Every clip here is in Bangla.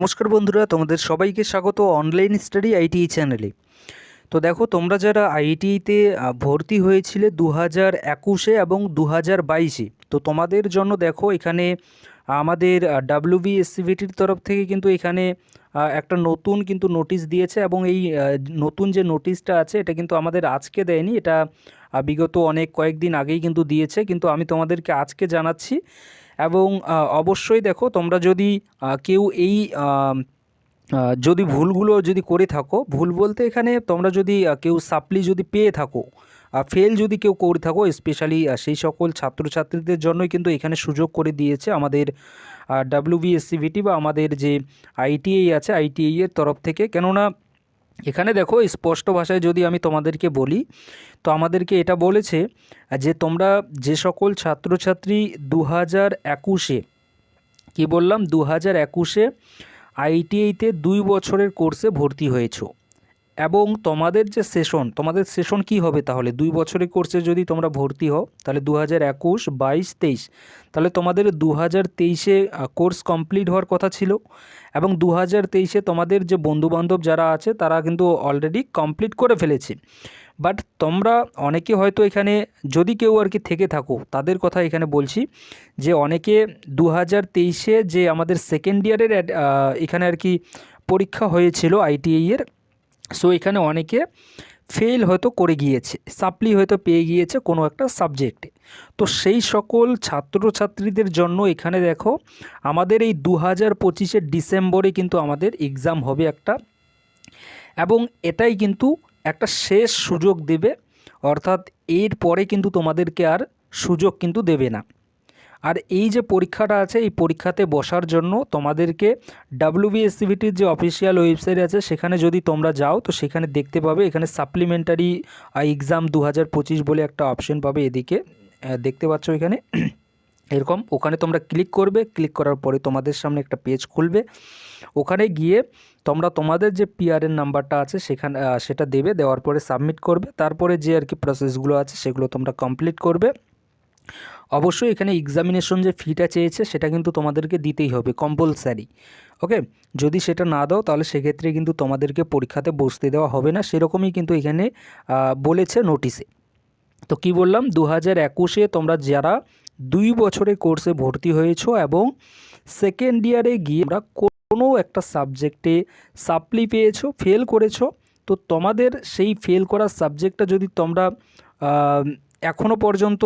নমস্কার বন্ধুরা, তোমাদের সবাইকে স্বাগত অনলাইন স্টাডি আইটিই চ্যানেলে তো দেখো, তোমরা যারা আইটিইতে ভর্তি হয়েছিলে দু হাজার একুশে এবং দু হাজার বাইশে, তো তোমাদের জন্য দেখো, এখানে আমাদের ডাব্লিউবিএসসিভিটির তরফ থেকে কিন্তু এখানে একটা নতুন কিন্তু নোটিশ দিয়েছে এবং এই নতুন যে নোটিশটা আছে, এটা কিন্তু আমাদের আজকে দেয়নি, এটা বিগত অনেক কয়েকদিন আগেই কিন্তু দিয়েছে, কিন্তু আমি তোমাদেরকে আজকে জানাচ্ছি এবং অবশ্যই দেখো তোমরা যদি কেউ এই যদি ভুলগুলো যদি করে থাকো, ভুল বলতে এখানে তোমরা যদি কেউ সাপ্লি যদি পেয়ে থাকো ফেল যদি কেউ করে থাকো স্পেশালি সেই সকল ছাত্রছাত্রীদের জন্যই কিন্তু এখানে সুযোগ করে দিয়েছে আমাদের ডাব্লিউবিএসসিভিটি বা আমাদের যে আইটিআই আছে আইটিআই এর তরফ থেকে। কেননা এখানে দেখো স্পষ্ট ভাষায় যদি আমি তোমাদেরকে বলি, তো আমাদেরকে এটা বলেছে যে তোমরা যে সকল ছাত্রছাত্রী দু হাজার একুশে, কী বললাম? দু হাজার একুশে আইটিআইতে দুই বছরের কোর্সে ভর্তি হয়েছো। এবং তোমাদের যে সেশন তোমাদের সেশন কি হবে তাহলে? দুই বছরের কোর্সে যদি তোমরা ভর্তি হও, তাহলে দু হাজার একুশ বাইশ তেইশ, তাহলে তোমাদের দু হাজার তেইশে কোর্স কমপ্লিট হওয়ার কথা ছিল এবং দু হাজার তেইশে তোমাদের যে বন্ধুবান্ধব যারা আছে, তারা কিন্তু অলরেডি কমপ্লিট করে ফেলেছে। বাট তোমরা অনেকে হয়তো এখানে, যদি কেউ আর কি থেকে থাকো, তাদের কথা এখানে বলছি যে অনেকে দু হাজার তেইশে যে আমাদের সেকেন্ড ইয়ারের এখানে আর কি পরীক্ষা হয়েছিল আইটিআই এর সো এখানে অনেকে ফেল হয়তো করে গিয়েছে সাপ্লি হয়তো পেয়ে গিয়েছে কোনো একটা সাবজেক্টে তো সেই সকল ছাত্রছাত্রীদের জন্য এখানে দেখো, আমাদের এই দু হাজার পঁচিশের ডিসেম্বরে কিন্তু আমাদের এক্সাম হবে একটা। এবং এটাই কিন্তু একটা শেষ সুযোগ দেবে, অর্থাৎ এর পরে কিন্তু তোমাদেরকে আর সুযোগ কিন্তু দেবে না। আর এই যে পরীক্ষাটা আছে, এই পরীক্ষাতে বসার জন্য তোমাদেরকে ডাব্লিউবিএসসিভিটির যে অফিসিয়াল ওয়েবসাইট আছে, সেখানে যদি তোমরা যাও, তো সেখানে দেখতে পাবে, এখানে সাপ্লিমেন্টারি এক্সাম দু হাজার পঁচিশ বলে একটা অপশন পাবে এদিকে। দেখতে পাচ্ছ এখানে। এরকম, ওখানে তোমরা ক্লিক করবে ক্লিক করার পরে তোমাদের সামনে একটা পেজ খুলবে। ওখানে গিয়ে তোমরা তোমাদের যে পিআরএন নাম্বারটা আছে, সেখানে সেটা দেবে, দেওয়ার পরে সাবমিট করবে। তারপরে যে আর কি প্রসেসগুলো আছে, সেগুলো তোমরা কমপ্লিট করবে। অবশ্যই এখানে এক্সামিনেশন যে ফিটা চেয়েছে, সেটা কিন্তু তোমাদেরকে দিতেই হবে কম্পালসারি ওকে যদি সেটা না দাও, তাহলে সেক্ষেত্রে কিন্তু তোমাদেরকে পরীক্ষাতে বসতে দেওয়া হবে না। সেরকমই কিন্তু এখানে বলেছে নোটিশে তো কি বললাম? দু হাজার একুশে তোমরা যারা দুই বছরের কোর্সে ভর্তি হয়েছো এবং সেকেন্ড ইয়ারে গিয়ে তোমরা কোনো একটা সাবজেক্টে সাপ্লি পেয়েছ ফেল করেছ, তো তোমাদের সেই ফেল করার সাবজেক্টটা যদি তোমরা এখনও পর্যন্ত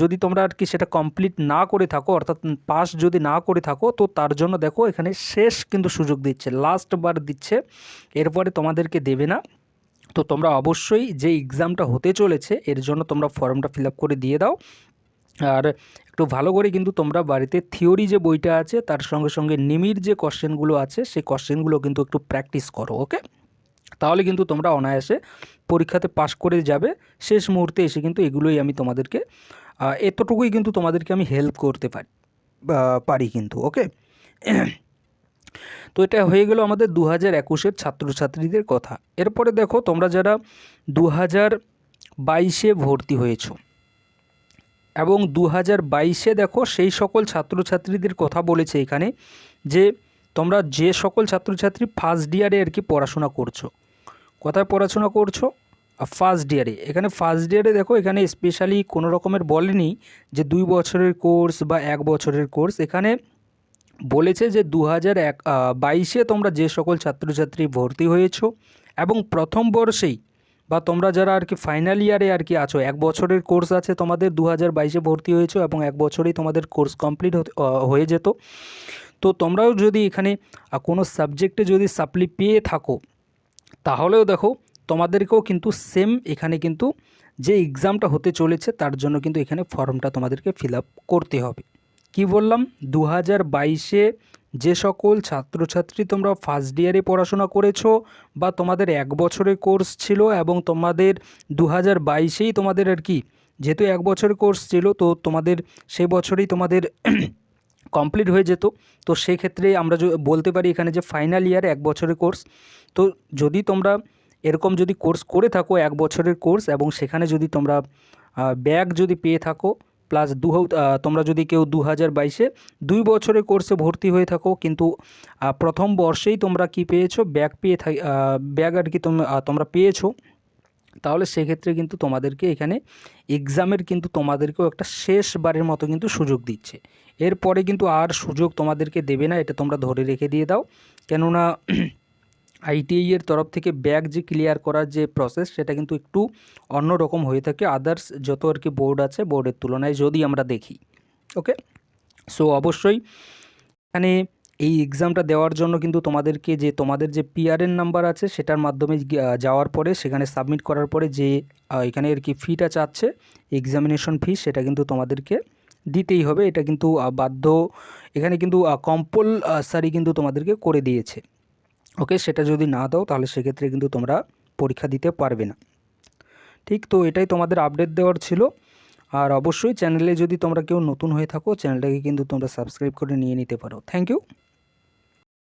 যদি তোমরা আর কি সেটা কমপ্লিট না করে থাকো, অর্থাৎ পাস যদি না করে থাকো, তো তার জন্য দেখো এখানে শেষ কিন্তু সুযোগ দিচ্ছে লাস্ট বার দিচ্ছে, এরপরে তোমাদেরকে দেবে না। তো তোমরা অবশ্যই যে এক্সামটা হতে চলেছে, এর জন্য তোমরা ফর্মটা ফিল করে দিয়ে দাও। আর একটু ভালো করে কিন্তু তোমরা বাড়িতে থিওরি যে বইটা আছে, তার সঙ্গে সঙ্গে নিমির যে কোশ্চেনগুলো আছে, সেই কোশ্চেনগুলো কিন্তু একটু প্র্যাকটিস করো ওকে তাহলে কিন্তু তোমরা অনায়াসে পরীক্ষাতে পাশ করে যাবে। শেষ মুহূর্তে এসে কিন্তু এগুলোই আমি তোমাদেরকে এতটুকুই কিন্তু তোমাদেরকে আমি হেল্প করতে পারি পারি কিন্তু ওকে তো এটা হয়ে গেল আমাদের দু হাজার একুশের ছাত্রছাত্রীদের কথা। এরপরে দেখো তোমরা যারা দু হাজার বাইশে ভর্তি হয়েছো এবং দু হাজার বাইশে দেখো সেই সকল ছাত্রছাত্রীদের কথা বলেছে এখানে যে তোমরা যে সকল ছাত্রছাত্রী ফার্স্ট ইয়ারে আর কি পড়াশোনা করছ। কোথায় পড়াশোনা করছ? ফার্স্ট ইয়ারে এখানে ফার্স্ট ইয়ারে দেখো, এখানে স্পেশালি কোনো রকমের বলেনি যে দুই বছরের কোর্স বা এক বছরের কোর্স এখানে বলেছে যে দু হাজার এক বাইশে তোমরা যে সকল ছাত্রছাত্রী ভর্তি হয়েছো এবং প্রথম বর্ষেই বা তোমরা যারা আর কি ফাইনাল ইয়ারে আর কি আছো, এক বছরের কোর্স আছে, তোমাদের দু হাজার বাইশে ভর্তি হয়েছো এবং এক বছরেই তোমাদের কোর্স কমপ্লিট হয়ে যেত। তো তোমরাও যদি এখানে কোনো সাবজেক্টে যদি সাপ্লি পেয়ে থাকো তাহলেও দেখো, তোমাদেরকেও কিন্তু সেম এখানে কিন্তু যে এক্সামটা হতে চলেছে, তার জন্য কিন্তু এখানে ফর্মটা তোমাদেরকে ফিল করতে হবে। কি বললাম? দু হাজার বাইশে যে সকল ছাত্রছাত্রী তোমরা ফার্স্ট ইয়ারে পড়াশোনা করেছ বা তোমাদের এক বছরের কোর্স ছিল এবং তোমাদের দু হাজার বাইশেই তোমাদের আর কি, যেহেতু এক বছরের কোর্স ছিল, তো তোমাদের সেই বছরেই তোমাদের কমপ্লিট হয়ে যেত। তো সেই ক্ষেত্রে আমরা বলতে পারি এখানে যে ফাইনাল ইয়ার এক বছরের কোর্স তো যদি তোমরা এরকম যদি কোর্স করে থাকো এক বছরের কোর্স এবং সেখানে যদি তোমরা ব্যাগ যদি পেয়ে থাকো প্লাস দু তোমরা যদি কেউ দু হাজার বাইশে দুই বছরের কোর্সে ভর্তি হয়ে থাকো কিন্তু প্রথম বর্ষেই তোমরা কি পেয়েছ? ব্যাগ পেয়ে থাকি ব্যাগ আর কি তোমরা পেয়েছ। তাহলে সেক্ষেত্রে কিন্তু তোমাদেরকে এখানে এক্সামের কিন্তু তোমাদেরকেও একটা শেষবারের মতো কিন্তু সুযোগ দিচ্ছে। এরপরে কিন্তু আর সুযোগ তোমাদেরকে দেবে না, এটা তোমরা ধরে রেখে দিয়ে দাও। কেননা আইটিআই এর তরফ থেকে ব্যাগ যে ক্লিয়ার করার যে প্রসেস সেটা কিন্তু একটু অন্য রকম হয়ে থাকে। আদার্স যত আর কি বোর্ড আছে বোর্ডের তুলনায় যদি আমরা দেখি ওকে সো অবশ্যই এখানে এই এক্সামটা দেওয়ার জন্য কিন্তু তোমাদেরকে যে, তোমাদের যে পিআরএন নাম্বার আছে, সেটার মাধ্যমে যাওয়ার পরে, সেখানে সাবমিট করার পরে যে এখানে আর কি ফিটা চাচ্ছে এক্সামিনেশন ফি সেটা কিন্তু তোমাদেরকে দিতেই হবে। এটা কিন্তু বাধ্য, এখানে কিন্তু কম্পালসারি কিন্তু তোমাদেরকে করে দিয়েছে। ওকে সেটা যদি না দাও, তাহলে সেক্ষেত্রে কিন্তু তোমরা পরীক্ষা দিতে পারবে না। ঠিক তো, এটাই তোমাদের আপডেট দেওয়ার ছিল। আর অবশ্যই চ্যানেলে যদি তোমরা কেউ নতুন হয়ে থাকো চ্যানেলটাকে কিন্তু তোমরা সাবস্ক্রাইব করে নিয়ে নিতে পারো। Thank you